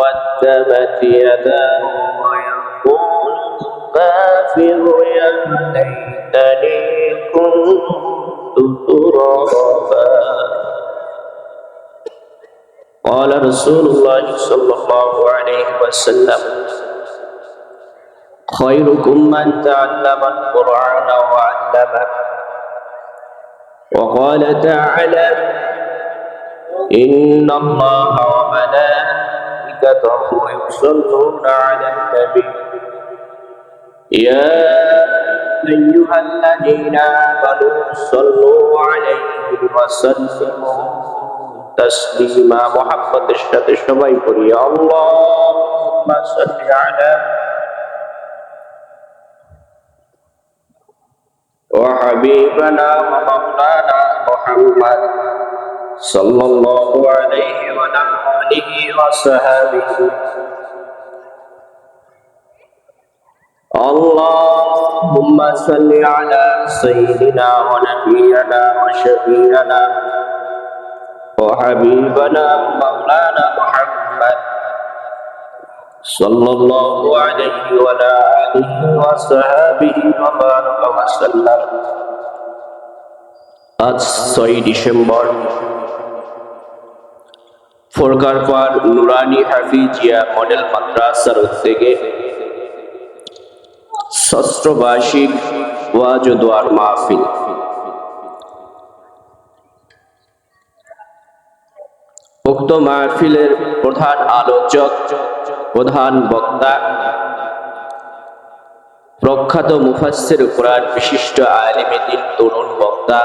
قدمت يداه ويقول الكافر يا ليتني كنت ترابا. قال رسول الله صلى الله عليه وسلم خيركم من تعلم القرآن وعلمه وقال تعالى إن الله وملائكته كثروا يصلون على النبي يا أيها الذين آمنوا صلوا عليه وسلموا تسليما. محبة الشهد الشباب يقول يا ما صل على وحبيبنا ومولانا محمد صلى الله عليه وسلم. آله وصحبه اللهم صل على سيدنا ونبينا وشفيعنا وحبيبنا مولانا محمد صلى الله عليه وعلى آله وصحبه وبارك وسلم আজ ছয় ডিসেম্বর ফোরকারপাড় নুরানি হাফিজিয়া মডেল মাদ্রাসার উদ্যোগে ষষ্ঠ বার্ষিক ওয়াজ দোয়ার মাহফিল। উক্ত মাহফিলের প্রধান আলোচক, প্রধান বক্তা, প্রখ্যাত মুফাসসির কোরআন বিশিষ্ট আলিমে দিন তরুণ বক্তা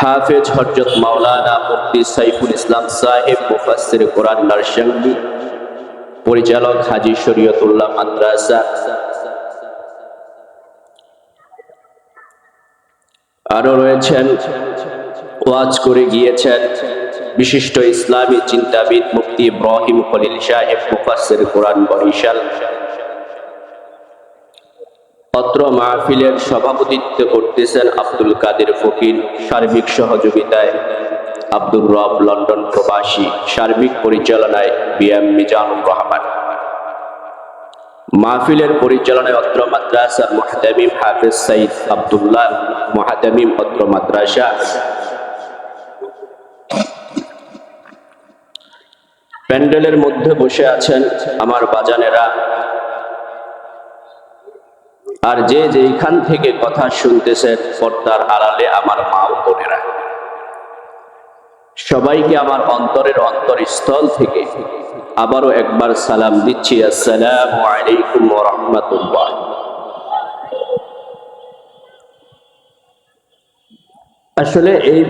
হাফেজ হজরত মাওলানা মুফতি সাইফুল ইসলাম সাহেব মুফাসসির কোরআন নার্সিংহী পরিচালক হাজি শরীয়তুল্লাহ মাদ্রাসা। আরও রয়েছেন, ওয়াজ করে গিয়েছেন বিশিষ্ট ইসলামী চিন্তাবিদ মুফতি ইব্রাহিম খলিল সাহেব মুফাসসির কোরআন বরিশাল। অত্র মাহফিলের সভাপতিত্ব করতেছেন আব্দুল কাদের ফকির, সার্বিক সহযোগিতায় আব্দুর রব লন্ডন প্রবাসী, সার্বিক পরিচালনায় বিএম মিজানুর রহমান। মাহফিলের পরিচালনায় অত্র মাদ্রাসার মহাদামিম হাফেজ সাইদ আবদুল্লাহ মহাদামিম অত্র মাদ্রাসা। প্যান্ডেলের মধ্যে বসে আছেন আমার বাজানেরা আর যে যেইখান থেকে কথা শুনতেছেন পর্দার আড়ালে আমার মা বোনেরা সবাইকে আমার অন্তরের অন্তরস্থল থেকে আবারও একবার সালাম দিচ্ছি। আলাইকুম রাহমাতুল্লাহ। আসলে এই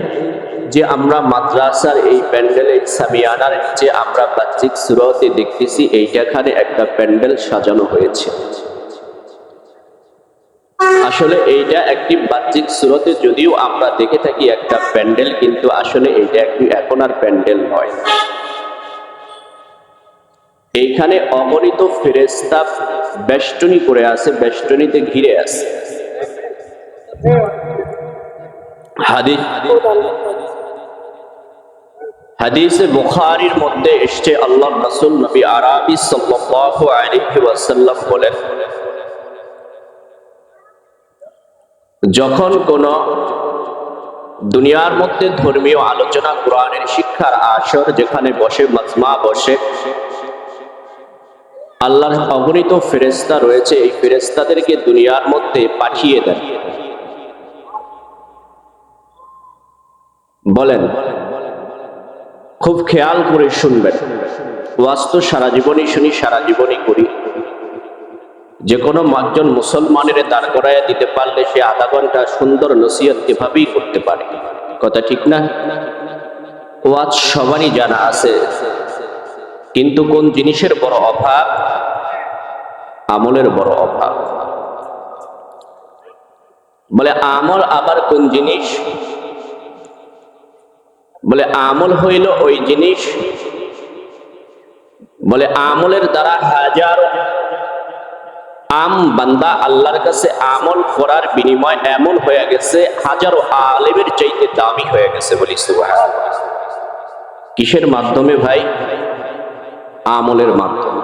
যে আমরা মাদ্রাসার এই প্যান্ডেল, সামিয়ানার নিচে আমরা বাহ্যিক সুরতে দেখতেছি, এইটাখানে একটা প্যান্ডেল সাজানো হয়েছে। আসলে এইটা একটি বাহ্যিক সুরতে যদিও আমরা দেখে থাকি একটা প্যান্ডেল, কিন্তু আসলে এইটা একটি এখন আর প্যান্ডেল নয়। এইখানে অগণিত ফেরেস্তা বেষ্টনী করে আছে, বেষ্টনীতে ঘিরে আছে। হাদিস, হাদিসে বুখারীর মধ্যে এসছে আল্লাহ রাসূল নবী আরাবি সাল্লাল্লাহু আলাইহি ওয়াসাল্লাম বলেন যখন কোন দুনিয়ার মধ্যে ধর্মীয় আলোচনা, কোরআনের শিক্ষার আসর যেখানে বসে মাজমা বসে, আল্লাহর অগণিত ফেরেস্তা রয়েছে, এই ফেরেস্তাদেরকে দুনিয়ার মধ্যে পাঠিয়ে দেন। বলেন, খুব খেয়াল করে শুনবেন। ওয়াস্তু সারা জীবনই শুনি, সারা জীবনই করি। যে কোনো একজন মুসলমানের দাঁড় করাইয়া দিতে পারলে সে আধা ঘণ্টা সুন্দর নসিহত এভাবেই করতে পারে। কথা ঠিক না? ওয়াজ সবারই জানা আছে। কিন্তু কোন জিনিসের বড় অভাব? আমলের বড় অভাব। বলে, আমল আবার কোন জিনিস? বলে, আমল হইল ওই জিনিস। বলে, আমলের দ্বারা হাজার আম বান্দা আল্লাহর কাছে আমল করার বিনিময় এমন হয়ে গেছে, হাজারো আলেমের চাইতে দামি হয়ে গেছে বলি। কিসের মাধ্যমে ভাই আমলের মাধ্যমে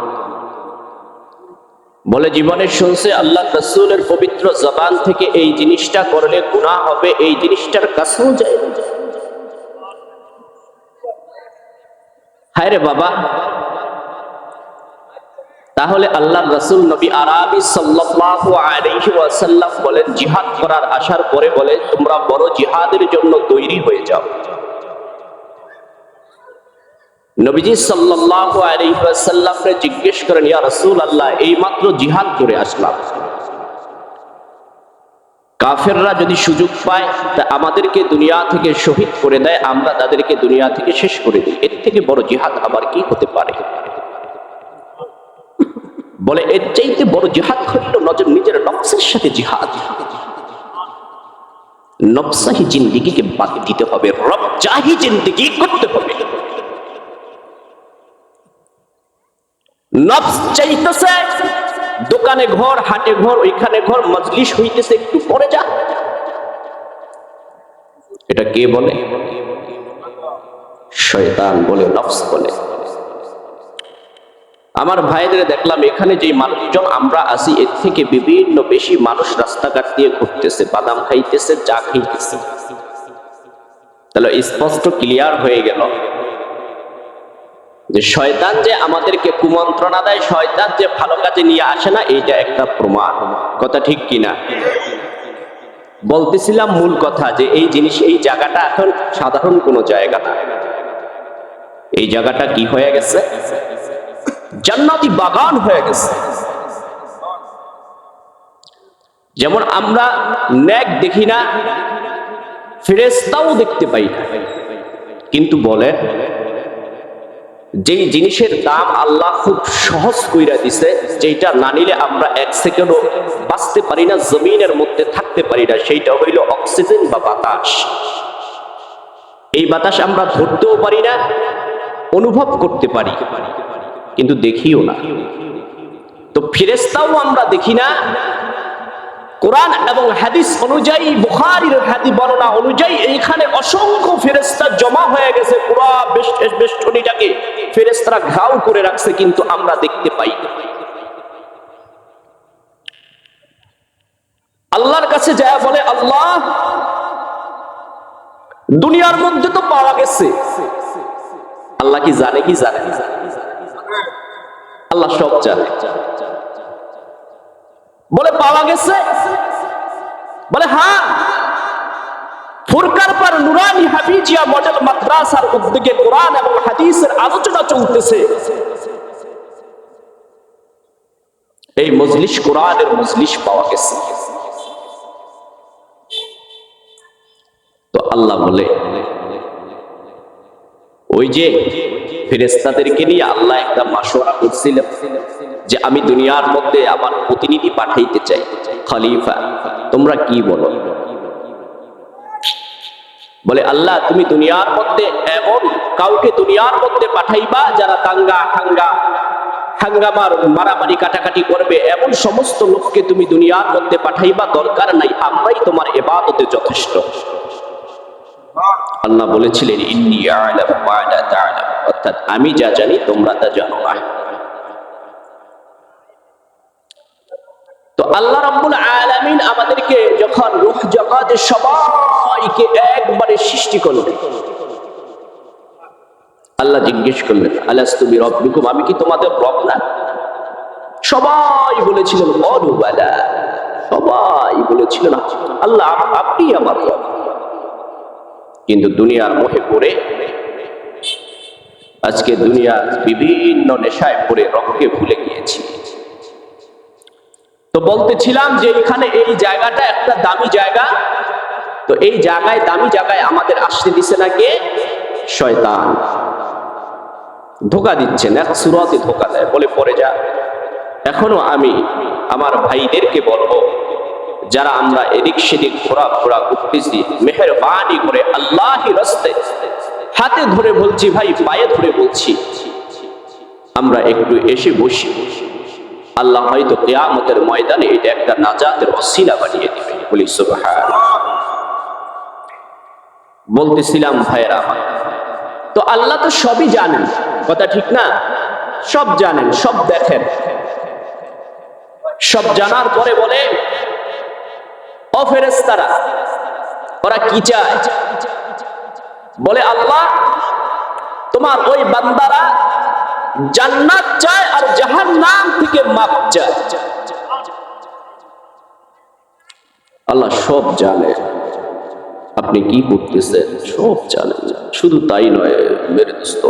বলে, জীবনে শুনছে আল্লাহ রসুলের পবিত্র জবান থেকে এই জিনিসটা করলে গুনাহ হবে, এই জিনিসটার কাছেও যায়। হায় রে বাবা তাহলে আল্লাহ রসুল নবী আরাবি আলাইহি ওয়াসাল্লাম বলেন, জিহাদ করার আসার পরে বলে, তোমরা বড় জিহাদের জন্য তৈরি হয়ে যাও। নবীজি ওয়াসাল্লামকে জিজ্ঞেস করেন, ইয়া জিহাদ করে আসলাম। কাফেররা যদি সুযোগ পায়, তা আমাদেরকে দুনিয়া থেকে শহীদ করে দেয়, আমরা তাদেরকে দুনিয়া থেকে শেষ করে দিই। এর থেকে বড় জিহাদ আবার কি হতে পারে? বলে, এর চাইতে বড় জিহাদ হইল নজর নিজের নফসের সাথে জিহাদ। নফসাহি জিন্দিগিকে বাদ দিতে হবে, রব চাহি জিন্দিগি করতে হবে। নফস চাইতেছে, দোকানে ঘর, হাটে ঘর, ওইখানে ঘর, মজলিস হইতেছে, একটু পরে যা। এটা কে বলে? শয়তান বলে, নফস বলে। আমার ভাইদের দেখলাম, এখানে যে মানুষজন আমরা আছি, এর থেকে বিভিন্ন বেশি মানুষ রাস্তাঘাট দিয়ে ঘুরতেছে, বাদাম খাইতেছে, চা খাইতেছে। তাহলে স্পষ্ট ক্লিয়ার হয়ে গেল যে শয়তান যে আমাদেরকে কুমন্ত্রণা দেয়, শয়তান যে ভালো কাজে নিয়ে আসে না, এইটা একটা প্রমাণ। কথা ঠিক কিনা? বলতেছিলাম মূল কথা যে এই জিনিস, এই জায়গাটা এখন সাধারণ কোনো জায়গা না। এই জায়গাটা কি হয়ে গেছে? জান্নাতি বাগান হয়ে গেছে। যেমন আমরা ন্যাক দেখি না ফেরেস্তাও দেখতে পাই না। কিন্তু বলে, যেই জিনিসের দাম আল্লাহ খুব সহজ কইরা দিছে যেটা না নিলে আমরা এক সেকেন্ডও বাঁচতে পারি না, জমিনের মধ্যে থাকতে পারি না, সেইটা হইল অক্সিজেন বা বাতাস। এই বাতাস আমরা ধরতেও পারি না, অনুভব করতে পারি। কিন্তু দেখিও না তো ফিরেস্তাও আমরা দেখি না কোরআন এবং হাদিস অনুযায়ী, বুখারীর হাদি বর্ণনা অনুযায়ী এইখানে অসংখ্য ফেরেস্তা জমা হয়ে গেছে পুরো বেষ্টনীটাকে ফেরেস্তারা ঘাও করে রাখছে কিন্তু আমরা দেখতে পাই। আল্লাহর কাছে যায় বলে, আল্লাহ, দুনিয়ার মধ্যে তো পাওয়া গেছে আল্লাহ কি জানে কি জানে? আল্লাহ সব জানে বলে, পাওয়া গেছে? বলে হ্যাঁ। ফুরকার পর নুরানি হাফিজিয়া মডেল মাদ্রাসার উদ্যোগে কোরআন এবং হাদিসের আলোচনা চলতেছে। এই মজলিস, কোরআনের মজলিস পাওয়া গেছে। তো আল্লাহ বলে ওই যে ফেরেস্তাদেরকে নিয়ে আল্লাহ একটা মাসোয়ারা করছিলেন যে আমি দুনিয়ার মধ্যে আমার প্রতিনিধি পাঠাইতে চাই। খলিফা, তোমরা কি বলো? বলে, আল্লাহ, তুমি দুনিয়ার মধ্যে এমন কাউকে দুনিয়ার মধ্যে পাঠাইবা যারা দাঙ্গা হাঙ্গা, হাঙ্গামার মারামারি কাটাকাটি করবে। এমন সমস্ত লোককে তুমি দুনিয়ার মধ্যে পাঠাইবা, দরকার নাই, আমরাই তোমার এবাদতে যথেষ্ট। আল্লাহ বলেছিলেন অর্থাৎ আমি যা জানি তোমরা তা জানো না। তো আল্লাহ রাব্বুল আলামিন আমাদেরকে যখন রূহ জগতের সবাইকে একবারে সৃষ্টি করলেন, আল্লাহ জিজ্ঞেস করলেন, আলাস্তু বিরাব্বিকুম আমি কি তোমাদের রব না? সবাই বলেছিলেন অলু বালা সবাই বলেছিলেন, আল্লাহ আপ- আপনি আমার রব। কিন্তু দুনিয়ার মোহে পড়ে আজকে দুনিয়ার বিভিন্ন নেশায় পড়ে রবকে ভুলে গিয়েছি। তো বলতেছিলাম যে এখানে এই জায়গাটা একটা দামি জায়গা। তো এই জায়গায়, দামি জায়গায় আমাদের আসতে দিছে না কে? শয়তান। ধোকা দিচ্ছেন, এক সুরতে ধোকা দেয়। বলে পরে যা। এখনও আমি আমার ভাইদেরকে বলব যারা আমরা এদিক সেদিক ঘোরা ঘোরা করতেছি মেহরবানি করে আল্লাহি রাস্তে হাতে ধরে বলছি, ভাই, পায়ে ধরে বলছি। আমরা একটু এসে বসি। আল্লাহ হয়তো কেয়ামতের ময়দানে এটা একটা নাজাতের অসিলা বানিয়ে দিবে। বলি সুবহান বলতেছিলাম, ভাইয়েরা তো আল্লাহ তো সবই জানেন। কথা ঠিক না? সব জানেন, সব দেখেন। সব জানার পরে বলে ও ফেরেস্তারা ওরা কি বলে, আল্লাহ, তোমার ওই বান্দারা জান্নাত চায় আর জাহান্নাম থেকে মাপ চায়। আল্লাহ সব জানে। আপনি কি করতেছেন? সব জানেন শুধু তাই নয়, মেরে দোস্ত,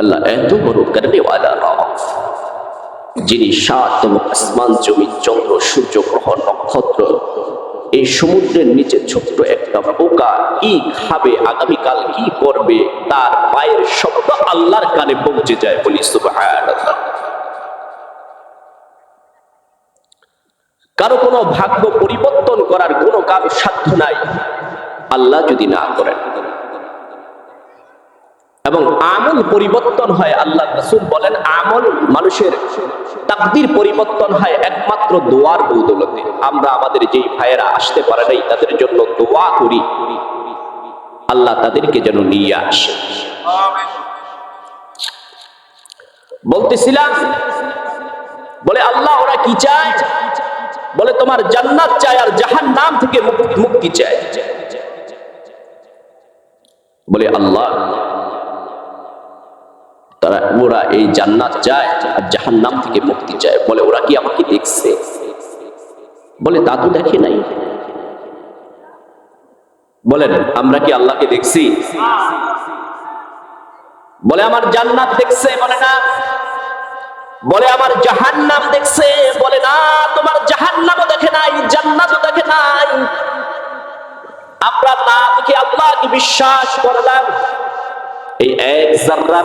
আল্লাহ এত বড় করনেওয়ালা রব যিনি সাত এবং আসমান জমি চন্দ্র, সূর্য, গ্রহ, নক্ষত্র, এই সমুদ্রের নিচে ছোট্ট একটা পোকা কি খাবে, আগামীকাল কি করবে, তার পায়ের শব্দ আল্লাহর কানে পৌঁছে যায় বলি কারও কোনো ভাগ্য পরিবর্তন করার কোনো কারও সাধ্য নাই, আল্লাহ যদি না করেন। এবং আমল পরিবর্তন হয় আল্লাহ রসুল বলেন, আমল মানুষের তাকদির পরিবর্তন হয় একমাত্র দোয়ার বৌদলতে। আমরা আমাদের যেই ভাইয়েরা আসতে পারে নাই, তাদের জন্য দোয়া করি। আল্লাহ তাদেরকে যেন নিয়ে আসে। বলতেছিলাম, বলে, আল্লাহ, ওরা কি চায়? বলে, তোমার জান্নাত চায় আর জাহান নাম থেকে মুক্তি চায়। বলে, আল্লাহ তারা, ওরা এই জান্নাত চায় আর জাহান নাম থেকে মুক্তি চায়। বলে, ওরা কি আমাকে দেখছে? বলে তা তো দেখে নাই। বলেন, আমরা কি আল্লাহকে দেখছি? বলে, আমার জান্নাত দেখছে। বলে, না। বলে, আমার জাহান্নাম দেখছে। বলে, না, তোমার জাহান্নামও দেখে নাই, জান্নাতও দেখে নাই। আমরা না দেখে আল্লাহকে বিশ্বাস করলাম। এই এক জাররা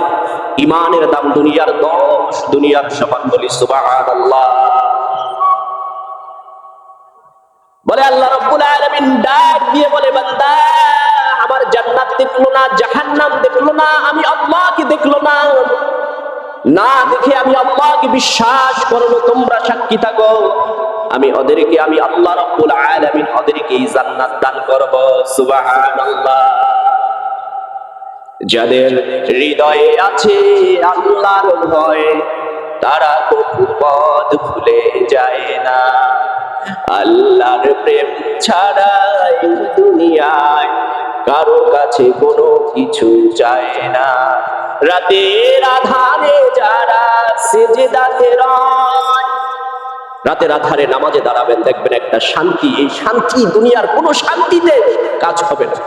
ইমানের দাম দুনিয়ার দশ, দুনিয়ার সমান বলি সুবহানাল্লাহ। বলে আল্লাহ রব্বুল আলামিন ডাক দিয়ে বলে, বান্দা, আমার জান্নাত দেখল না, জাহান্নাম দেখল না, আমি আল্লাহকে দেখল না। না দেখে আমি আল্লাহকে বিশ্বাস করল, তোমরা সাক্ষী থাকো। আমি ওদেরকে, আমি আল্লাহ রব্বুল আলামিন ওদেরকে জান্নাত দান করব, সুবহানাল্লাহ। যাদের হৃদয়ে আছে আল্লাহর ভয়, তারা কবু পদ ভুলে যায় না। আল্লাহর প্রেম ছাড়া দুনিয়ায় কারও কাছে কোনো কিছু চায় না। রাতের আধারে যারা সেজেদাতে রয়, রাতের আধারে নামাজে দাঁড়াবেন, দেখবেন একটা শান্তি, এই শান্তি দুনিয়ার কোনো শান্তিতে কাজ হবে না।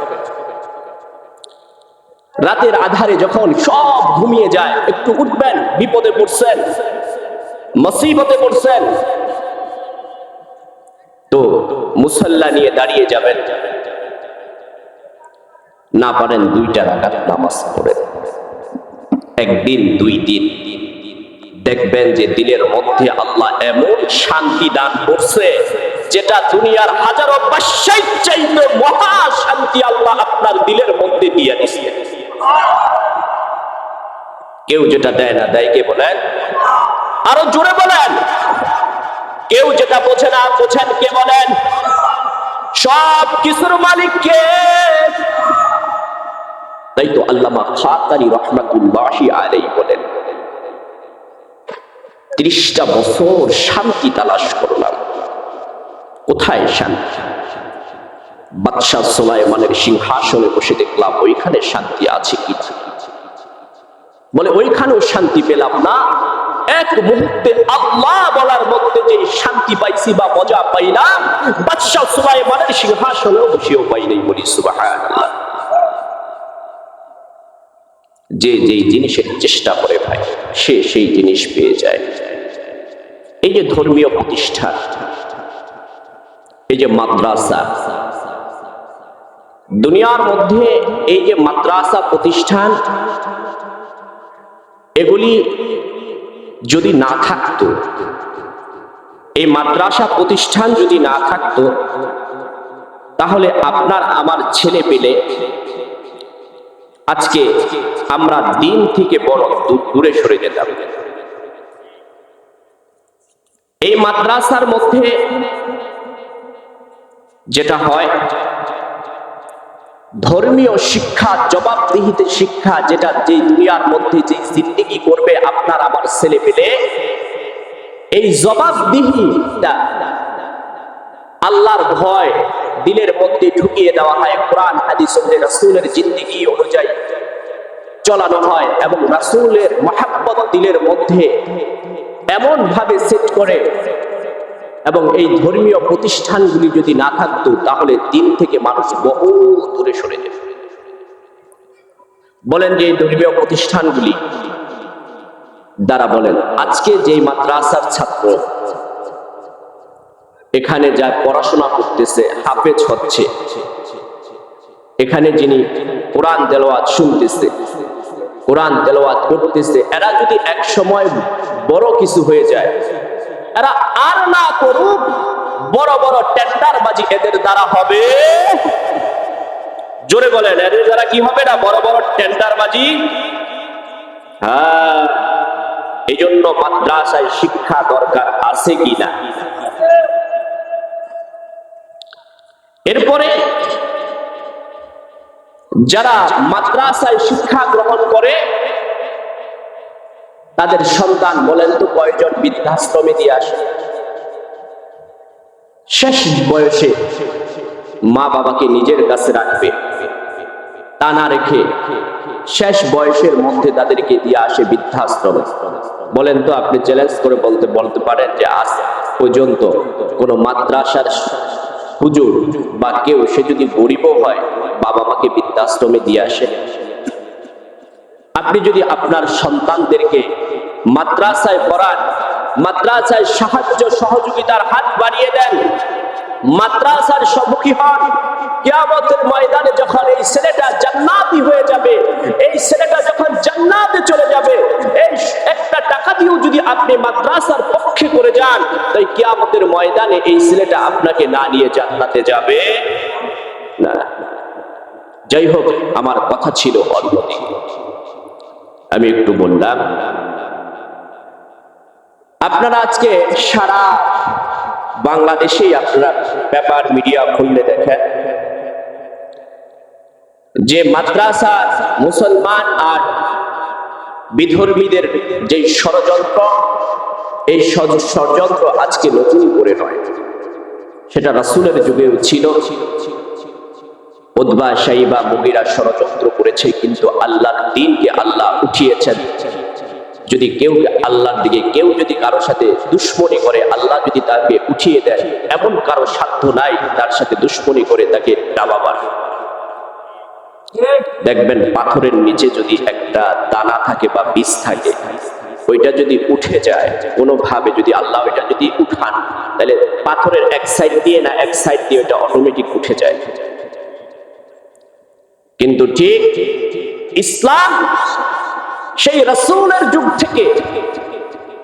রাতের আধারে যখন সব ঘুমিয়ে যায়, একটু উঠবেন, বিপদে পড়ছেন, মসিবতে পড়ছেন, তো মুসল্লা নিয়ে দাঁড়িয়ে যাবেন। না পারেন দুইটা রাকাত নামাজ পড়েন একদিন, দুই দিন। দেখবেন যে দিনের মধ্যে আল্লাহ এমন শান্তি দান করছে, যেটা দুনিয়ার হাজারো বাসাই চাইতে মহা শান্তি আল্লাহ আপনার দিলের মধ্যে দিয়ে দিছে। কেউ যেটা দেয় না, দেয় কে বলেন? আরও জোরে বলেন। কেউ যেটা বোঝে না, বোঝেন কে বলেন? সব কিছুর মালিক কে? তাই তো আল্লামা খাতারি রহমাতুল্লাহি আলাই বলেন। ত্রিশটা বছর শান্তি তালাশ করলাম। কোথায় শান্তি? বাদশাহ সোলাইমানের সিংহাসনে বসে দেখলাম, ওইখানে শান্তি আছে কি? বলে, ওইখানেও শান্তি পেলাম না। এক মুহূর্তে আল্লাহ বলার মধ্যে যে শান্তি পাইছি বা মজা পাইলাম, বাদশাহ সুলাইমানের সিংহাসনেও বসেও পাই নাই বলি, সুবহানাল্লাহ। যে যেই জিনিসের চেষ্টা করে ভাই, সে সেই জিনিস পেয়ে যায়। এই যে ধর্মীয় প্রতিষ্ঠান, এই যে মাদ্রাসা দুনিয়ার মধ্যে এই যে মাদ্রাসা প্রতিষ্ঠান, এগুলি যদি না থাকতো, এই মাদ্রাসা প্রতিষ্ঠান যদি না থাকতো, তাহলে আপনার আমার ছেলে পেলে আজকে আমরা দিন থেকে বড় দূরে সরে যেতাম। এই মাদ্রাসার মধ্যে যেটা হয় ধর্মীয় শিক্ষা, জবাবদিহিতে শিক্ষা, যেটা যে দুনিয়ার মধ্যে যে জিন্দিগি করবে আপনার আমার ছেলে পেলে, এই জবাবদিহিটা আল্লাহর ভয়, দিলের মধ্যে ঢুকিয়ে দেওয়া হয়, কোরআন, হাদিস রাসূলের জিন্দিগি অনুযায়ী চলানো হয় এবং রাসূলের মহাব্বত দিলের মধ্যে এমন ভাবে সেট করে এবং এই ধর্মীয় প্রতিষ্ঠানগুলি যদি না থাকতো, তাহলে দিন থেকে মানুষ বহু দূরে সরে যেত। বলেন যে এই ধর্মীয় প্রতিষ্ঠানগুলি, দ্বারা বলেন, আজকে যে মাদ্রাসার ছাত্র, এখানে যা পড়াশোনা করতেছে, হাফেজ হচ্ছে। এখানে যিনি কোরআন তেলাওয়াত শুনতেছে, কোরআন তেলাওয়াত করতেছে, এরা যদি এক সময় বড় কিছু হয়ে যায় এরা আর না করুক, বড় বড় টেন্ডারবাজি এদের দ্বারা হবে। জোরে বলেন, এদের দ্বারা কি হবে না? বড় বড় হ্যাঁ এই জন্য মাদ্রাসায় শিক্ষা দরকার আছে কি না এরপরে যারা মাদ্রাসায় শিক্ষা গ্রহণ করে তাদের সন্তান বলেন তো, কয়জন বৃদ্ধাশ্রমে দিয়ে আসে? শেষ বয়সে মা বাবাকে নিজের কাছে রাখবে, তা না রেখে শেষ বয়সের মধ্যে তাদেরকে দিয়ে আসে বৃদ্ধাশ্রমে। বলেন তো, আপনি চ্যালেঞ্জ করে বলতে বলতে পারেন যে আজ পর্যন্ত কোনো মাদ্রাসার হুজুর বা কেউ, সে যদি গরিবও হয়, বাবা মাকে বৃদ্ধাশ্রমে দিয়ে আসে। আপনি যদি আপনার সন্তানদেরকে মাদ্রাসায় পড়ান, মাদ্রাসায় সাহায্য সহযোগিতার হাত বাড়িয়ে দেন, মাদ্রাসার সম্মুখী হন। কিয়ামতের ময়দানে যখন এই ছেলেটা জান্নাতি হয়ে যাবে, এই ছেলেটা যখন জান্নাতে চলে যাবে এই একটা টাকা দিয়েও যদি আপনি মাদ্রাসার পক্ষে করে যান, তাই কিয়ামতের ময়দানে এই ছেলেটা আপনাকে না নিয়ে জান্নাতে যাবে। না যাই হোক, আমার কথা ছিল অন্যদিকে আমি একটু বললাম আপনারা আজকে সারা বাংলাদেশেই আপনারা পেপার মিডিয়া খুললে দেখেন। যে মাদ্রাসা মুসলমান আর বিধর্মীদের যে ষড়যন্ত্র, এই ষড়যন্ত্র আজকে নতুন করে নয়। সেটা রাসূলের যুগেও ছিল। উদ্বা সাইবা মুগিরা ষড়যন্ত্র করেছে, কিন্তু আল্লাহর দিনকে আল্লাহ উঠিয়েছেন। যদি কেউ আল্লাহর দিকে, কেউ যদি কারোর সাথে দুশ্মনী করে, আল্লাহ যদি তাকে উঠিয়ে দেয়, এমন কারও সাধ্য নাই তার সাথে দুশ্মনী করে তাকে ডাবাবার। দেখবেন পাথরের নিচে যদি একটা দানা থাকে বা বীজ থাকে, ওইটা যদি উঠে যায়, কোনোভাবে যদি আল্লাহ ওইটা যদি উঠান, তাহলে পাথরের এক সাইড দিয়ে না, এক সাইড দিয়ে ওইটা অটোমেটিক উঠে যায়। কিন্তু ঠিক ইসলাম সেই রসুলের যুগ থেকে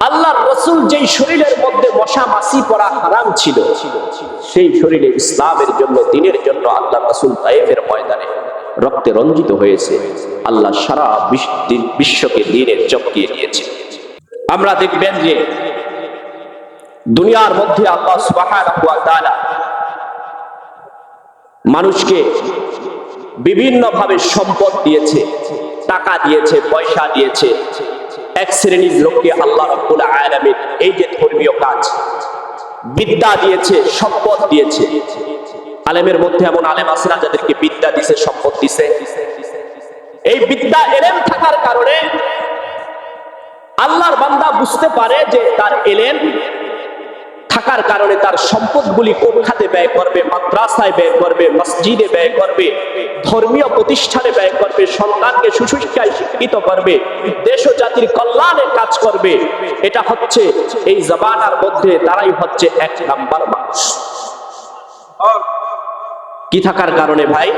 আল্লাহর রসুল যেই শরীরের মধ্যে মশা মাসি পড়া হারাম ছিল, সেই শরীরে ইসলামের জন্য, দিনের জন্য আল্লাহ রসুল তাইফের ময়দানে রক্তে রঞ্জিত হয়েছে। আল্লাহ সারা বিশ্বকে দিনের চমকিয়ে দিয়েছে। আমরা দেখবেন যে দুনিয়ার মধ্যে আল্লাহ তাআলা মানুষকে বিভিন্ন ভাবে সম্পদ দিয়েছে। টাকা দিয়েছে, পয়সা দিয়েছে। এক শ্রেণির লোককে আল্লাহ রব্বুল আলামিন এই যে ধর্মীয় কাজ, বিদ্যা দিয়েছে, সম্পদ দিয়েছে। আলেমের মধ্যে এমন আলেম আছে না যাদেরকে বিদ্যা দিছে, সম্পদ দিছে। এই বিদ্যা এলেম থাকার কারণে আল্লাহর বান্দা বুঝতে পারে যে তার এলেম থাকার কারণে তার সম্পদগুলি কোন ব্যয় করবে, মাদ্রাসায় ব্যয় করবে, মসজিদে ব্যয় করবে, ধর্মীয় প্রতিষ্ঠানে ব্যয় করবে, সন্তানকে সুশিক্ষায় শিক্ষিত করবে, দেশ ও জাতির কল্যাণে কাজ করবে। এটা হচ্ছে এই জবানার মধ্যে, তারাই হচ্ছে এক নাম্বার মানুষ। কি থাকার কারণে ভাই?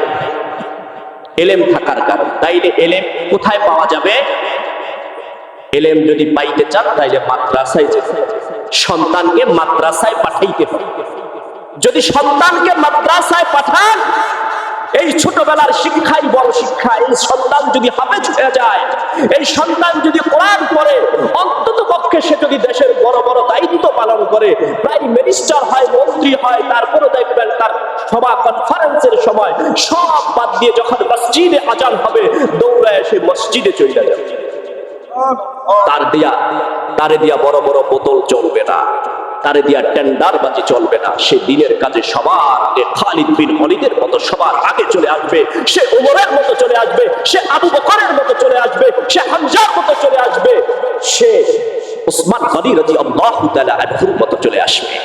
এলেম থাকার কারণ। তাইলে এলেম কোথায় পাওয়া যাবে? এলেম যদি পাইতে চান, তাইলে মাদ্রাসায় যেতে। সন্তানকে মাদ্রাসায় পাঠাইতে হবে যদি সন্তানকে মাদ্রাসায় পাঠান, এই ছোটবেলার শিক্ষাই বড় শিক্ষা। এই সন্তান যদি হাফেজ হয়ে যায়, এই সন্তান যদি কোরআন পড়ে, অন্তত পক্ষে সে যদি দেশের বড় বড় দায়িত্ব পালন করে, প্রাইম মিনিস্টার হয়, মন্ত্রী হয়, তারপরে দেখবেন তার সভা কনফারেন্সের সময় সব বাদ দিয়ে যখন মসজিদে আজান হবে, দৌড়ায় সে মসজিদে চলে যাবে। তার দিয়া, তারে দিয়া বড় বড় বোতল চলবে না। তারে দিয়া টেন্ডার বাজি চলবে না। সে দিনের কাজে সবার আগে খালিদ বিন অলিদের মতো সবার আগে চলে আসবে, সে উমরের মতো চলে আসবে, সে আবু বকরের মতো চলে আসবে, সে হামজার মতো চলে আসবে, সে উসমান গনি রাজি আল্লাহু তাআলা আনহুর মতো চলে আসবে।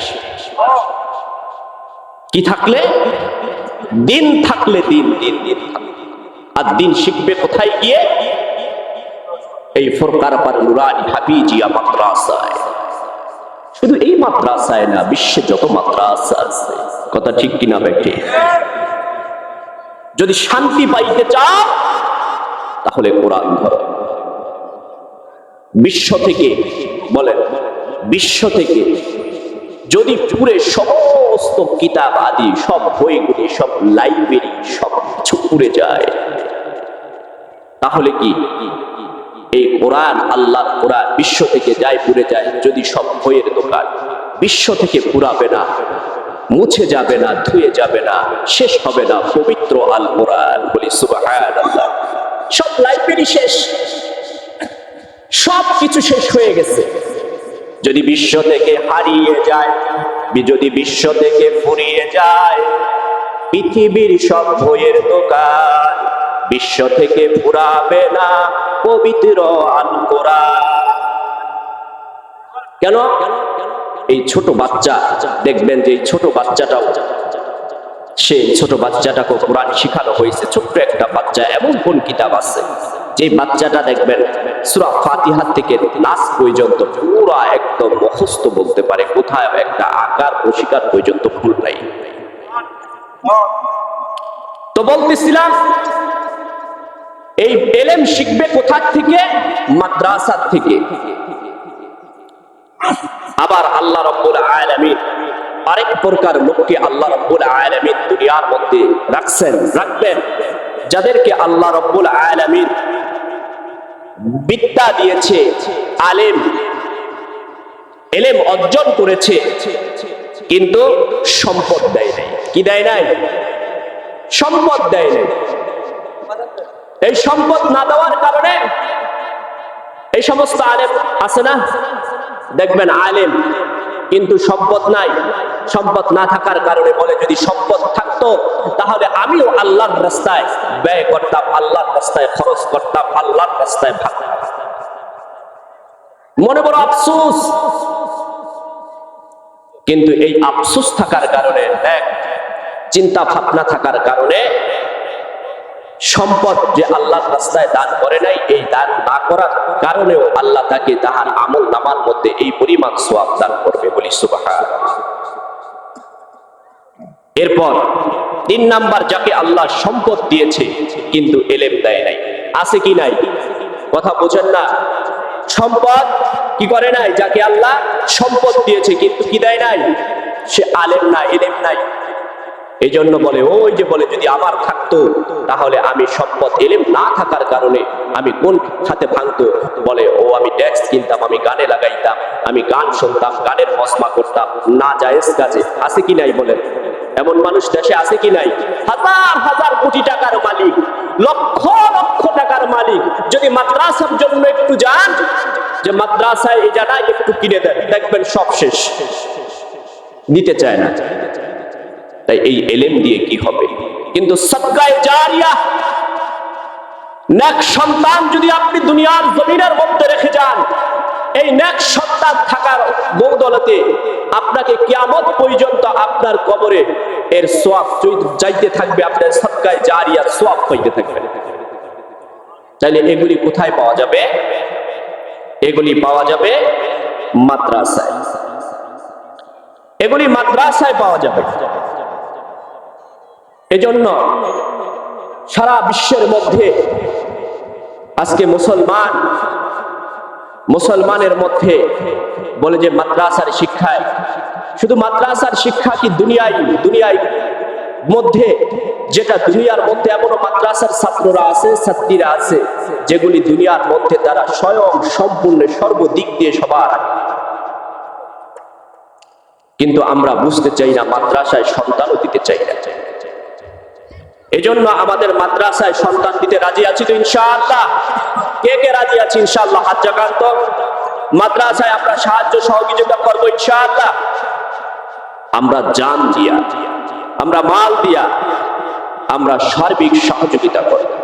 কি থাকলে? দিন থাকলে দিন দিন দিন। আর দিন শিখবে কোথায় গিয়ে? এই ফোরকার পার নুরানি হাবিজিয়া মাদ্রাসায়। শুধু এই মাদ্রাসায় না, বিশ্বে যত মাদ্রাসা আছে, কথা ঠিক কিনা বেঠে যদি শান্তি পাইতে চাও, তাহলে কোরআন ধরো। বিশ্ব থেকে, বলেন, বিশ্ব থেকে যদি পুরে সমস্ত কিতাব আদি সব বইগুলি সব লাইব্রেরি সব কিছু পুড়ে যায়, তাহলে কি? এই কোরআন আল্লাহর কোরআন বিশ্ব থেকে যায় পুড়ে যায় যদি সব বইয়ের দোকান। বিশ্ব থেকে পুরাবে না, মুছে যাবে না, ধুয়ে যাবে না, শেষ হবে না পবিত্র আল কোরআন বলি সুবহানাল্লাহ। সব লাইব্রেরি শেষ। সব কিছু শেষ হয়ে গেছে। যদি বিশ্ব থেকে হারিয়ে যায়, যদি বিশ্ব থেকে ফুরিয়ে যায়, পৃথিবীর সব বইয়ের দোকান বিশ্ব থেকে ফুরাবে না। পবিত্র কেন? এই ছোট বাচ্চা, দেখবেন যে এই ছোট বাচ্চাটাও সেই ছোট বাচ্চাটাকে কোরআন শিখানো হয়েছে, ছোট্ট একটা বাচ্চা, এমন কোন কিতাব আছে? যে বাচ্চাটা দেখবেন, সুরা ফাতিহা থেকে নাচ পর্যন্ত পুরা একদম মুখস্থ বলতে পারে কোথায় একটা আকার প্রশিকার পর্যন্ত ভুল নাই। তো বলতেছিলাম এই এলেম শিখবে কোথা থেকে? মাদ্রাসা থেকে। আবার আল্লাহ রব্বুল আলামিন আরেক প্রকার লোককে আল্লাহ রব্বুল আলামিন দুনিয়ার মধ্যে রাখছেন, রাখবেন, যাদেরকে আল্লাহ রব্বুল আলামিন বিদ্যা দিয়েছে, আলেম, এলেম অর্জন করেছে, কিন্তু সম্পদ দেয় নাই। কি দেয় নাই? সম্পদ দেয় নাই। এই সম্পদ না দেওয়ার কারণে এই সমস্ত আলেম আছে না? দেখবেন আলেম কিন্তু সম্পদ নাই। সম্পদ না থাকার কারণে বলে যদি সম্পদ থাকতো, তাহলে আমিও আল্লাহর রাস্তায় ব্যয় করতাম, আল্লাহর রাস্তায় খরচ করতাম, আল্লাহর রাস্তায় ভাগ মনে বড় আফসোস। কিন্তু এই আফসোস থাকার কারণে, এক, চিন্তা ভাবনা থাকার কারণে সম্পদ যে আল্লাহর রাস্তায় দান করে নাই, এই দান না করার কারণেও আল্লাহ তাকে তাহার আমল নামার মধ্যে এই পরিমাণ সোয়াব দান করবে বলি সুবাহান এরপর তিন নাম্বার, যাকে আল্লাহ সম্পদ দিয়েছে, কিন্তু এলেম দেয় নাই। আছে কি নাই? কথা বোঝেন না। সম্পদ কি করে নাই? যাকে আল্লাহ সম্পদ দিয়েছে, কিন্তু কি দেয় নাই? সে আলেম না, এলেম নাই। এই জন্য বলে, ওই যে বলে, যদি আমার থাকতো, তাহলে আমি সম্পদ এলেম না থাকার কারণে আমি কোন খাতে ভাঙতো। বলে, ও, আমি ট্যাক্স কিনতাম, আমি গানে লাগাইতাম, আমি গান শুনতাম, গানের মসমা করতাম, না জায়েজ কাজে, আছে কি নাই বলেন? এমন মানুষ দেশে আছে কি নাই? হাজার হাজার কোটি টাকার মালিক, লক্ষ লক্ষ টাকার মালিক, যদি মাদ্রাসার জন্য একটু যান, যে মাদ্রাসায় জায়গায় একটু কিনে দেন, দেখবেন সব শেষ। নিতে চায় না। তাই এই এলেম দিয়ে কি হবে? কিন্তু সদকায়ে জারিয়া, নেক সন্তান যদি আপনি দুনিয়ার জমিনের মধ্যে রেখে যান, এই নেক সন্তান থাকার বৌদলতে আপনাকে কিয়ামত পর্যন্ত আপনার কবরে এর সোয়াব যাইতে থাকবে, আপনার সদকায় জারিয়া সোয়াব পাইতে থাকবে। তাইলে এগুলি কোথায় পাওয়া যাবে? এগুলি পাওয়া যাবে মাদ্রাসায়। এগুলি মাদ্রাসায় পাওয়া যাবে। এজন্য সারা বিশ্বের মধ্যে আজকে মুসলমান, মুসলমানের মধ্যে বলে যে মাদ্রাসার শিক্ষায়, শুধু মাদ্রাসার শিক্ষা কি দুনিয়ায় দুনিয়ায় মধ্যে যেটা দুনিয়ার মধ্যে এমনও মাদ্রাসার ছাত্ররা আছে, ছাত্রীরা আছে, যেগুলি দুনিয়ার মধ্যে তারা স্বয়ং সম্পূর্ণ সর্বদিক দিয়ে সবার কিন্তু আমরা বুঝতে চাই না, মাদ্রাসায় সন্তানও দিতে চাই না। এজন্য আমাদের মাদ্রাসায় সন্তান দিতে রাজি আছি তো ইনশাআল্লাহ। কে কে রাজি আছি ইনশাআল্লাহ? হাত জাগান তো। মাদ্রাসায় আমরা সাহায্য সহযোগিতা করব ইনশাআল্লাহ। আমরা জান দিয়া, আমরা মাল দিয়া, আমরা সার্বিক সহযোগিতা করব।